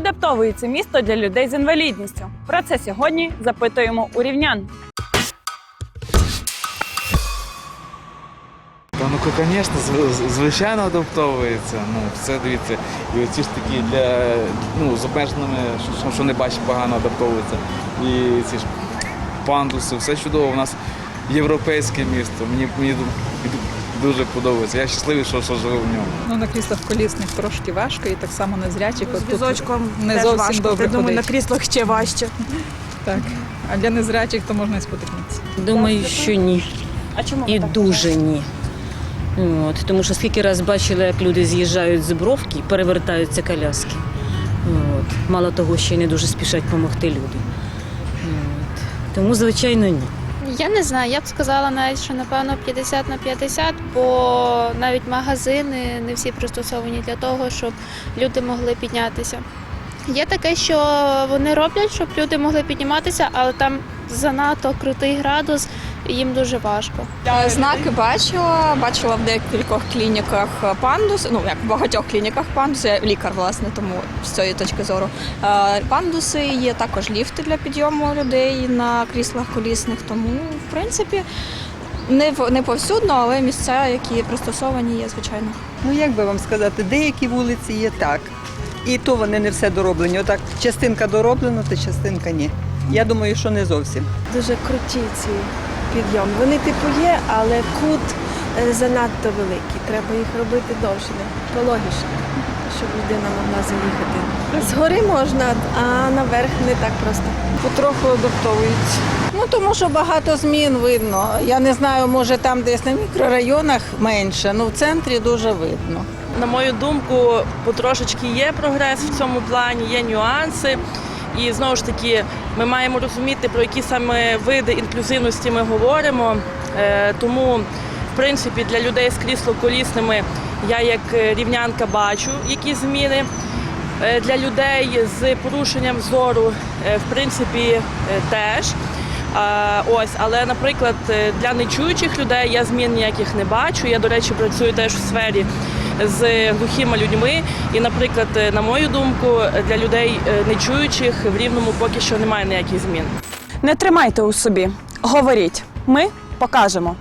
адаптовується місто для людей з інвалідністю? Про це сьогодні запитуємо у рівнян. Та ну, звісно, звичайно адаптовується. Ну, все дивіться. І оці ж такі для ну, з обмеженими, що, що не бачить погано адаптовуються. І ці ж пандуси, все чудово. У нас європейське місто. Мені, мені дуже подобається. Я щасливий, що, що живу в ньому. Ну, на кріслах колісних трошки важко, і так само на зрячих. З візочком не теж зовсім важко. добре Я думаю, на кріслах ще важче. Так. А для незрячих то можна і спотикнутися. Думаю, що ні. А чому І дуже ні. От, тому що скільки раз бачила, як люди з'їжджають з бровки і перевертаються коляски. От. Мало того, ще й не дуже спішать допомогти людям. От. Тому, звичайно, ні. Я не знаю, я б сказала навіть, що напевно 50 на 50, бо навіть магазини не всі пристосовані для того, щоб люди могли піднятися. Є таке, що вони роблять, щоб люди могли підніматися, але там занадто крутий градус, і їм дуже важко. Знаки бачила, бачила в декількох клініках пандус, ну як в багатьох клініках пандуси, я лікар, власне, тому з цієї точки зору. Е, Пандуси є також ліфти для підйому людей на кріслах колісних, тому в принципі не, не повсюдно, але місця, які пристосовані, є, звичайно. Ну як би вам сказати, деякі вулиці є так. І то вони не все дороблені. Отак частинка дороблена, то частинка ні. Я думаю, що не зовсім. дуже круті ці підйоми. Вони типу є, але кут е, занадто великий. Треба їх робити довшими, пологіше, щоб людина могла заїхати. Згори можна, а наверх не так просто. Потроху адаптовуються. Ну тому що багато змін видно. Я не знаю, може там десь на мікрорайонах менше, ну в центрі дуже видно. На мою думку, потрошечки є прогрес в цьому плані, є нюанси. І знову ж таки, ми маємо розуміти, про які саме види інклюзивності ми говоримо. Е, Тому, в принципі, для людей з крісло-колісними я як е, рівнянка бачу які зміни. Е, Для людей з порушенням зору, в принципі, теж. Ось, але, наприклад, для нечуючих людей я змін ніяких не бачу. Я, до речі, працюю теж в сфері з глухими людьми. І, наприклад, е, на мою думку, для людей е, нечуючих в рівному поки що немає ніяких змін. Не тримайте у собі. Говоріть. Ми покажемо.